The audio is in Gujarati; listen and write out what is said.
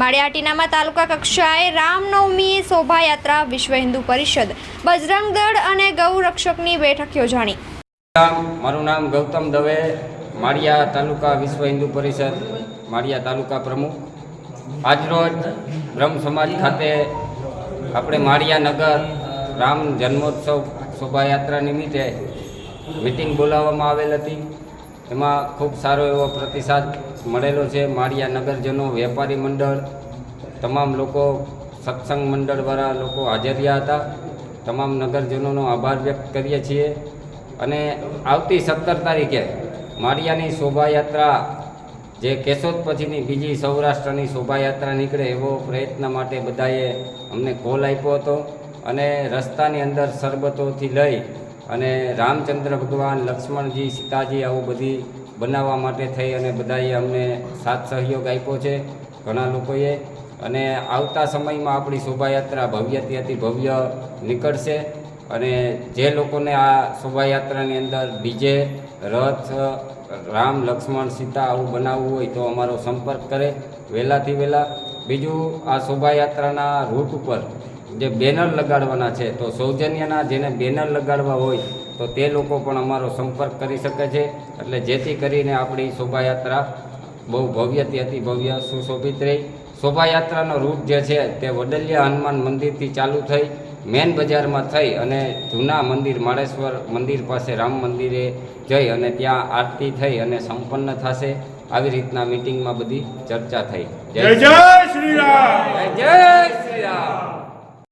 માળિયાટીનામાં તાલુકા કક્ષાએ રામનવમી શોભાયાત્રા, વિશ્વ હિન્દુ પરિષદ, બજરંગ દળ અને ગૌ રક્ષકની બેઠક યોજાણી. મારું નામ ગૌતમ દવે, માળિયા તાલુકા વિશ્વ હિન્દુ પરિષદ, માળિયા તાલુકા પ્રમુખ. આજરોજ બ્રહ્મ સમાજ ખાતે આપણે માળિયા નગર રામ જન્મોત્સવ શોભાયાત્રા નિમિત્તે મિટિંગ બોલાવવામાં આવેલ હતી. એમાં ખૂબ સારો એવો પ્રતિસાદ મળેલો છે. માળિયા નગરજનો, વેપારી મંડળ, તમામ લોકો, સત્સંગ મંડળવાળા લોકો હાજર રહ્યા હતા. તમામ નગરજનોનો આભાર વ્યક્ત કરીએ છીએ. અને આવતી સત્તર તારીખે માળિયાની શોભાયાત્રા, જે કેશોદ પછીની બીજી સૌરાષ્ટ્રની શોભાયાત્રા નીકળે એવો પ્રયત્ન માટે બધાએ અમને કોલ આપ્યો હતો. અને રસ્તાની અંદર શરબતોથી લઈ અને રામચંદ્ર ભગવાન, લક્ષ્મણજી, સીતાજી આવું બધી બનાવવા માટે થઈ અને બધાએ અમને સાથ સહયોગ આપ્યો છે ઘણા લોકોએ. અને આવતા સમયમાં આપણી શોભાયાત્રા ભવ્યથી ભવ્ય નીકળશે અને જે લોકોને આ શોભાયાત્રાની અંદર ડીજે, રથ, રામ, લક્ષ્મણ, સીતા આવું બનાવવું હોય તો અમારો સંપર્ક કરે વહેલાથી વહેલા બીજું આ શોભાયાત્રાના રૂટ ઉપર જે બેનર લગાડવાના છે, તો સૌજન્યના જેને બેનર લગાડવા હોય, તો તે લોકો પણ અમારો સંપર્ક કરી શકે છે. એટલે જેથી કરીને આપણી શોભાયાત્રા બહુ ભવ્યથી અતિ ભવ્ય સુશોભિત રહી. શોભાયાત્રાનો રૂટ જે છે, તે વડલિયા હનુમાન મંદિરથી ચાલુ થઈ, મેન બજારમાં થઈ અને જૂના મંદિર, માળેશ્વર મંદિર પાસે રામ મંદિરે જઈ અને ત્યાં આરતી થઈ અને સંપન્ન થશે. આવી રીતના મિટિંગમાં બધી ચર્ચા થઈ. જય જય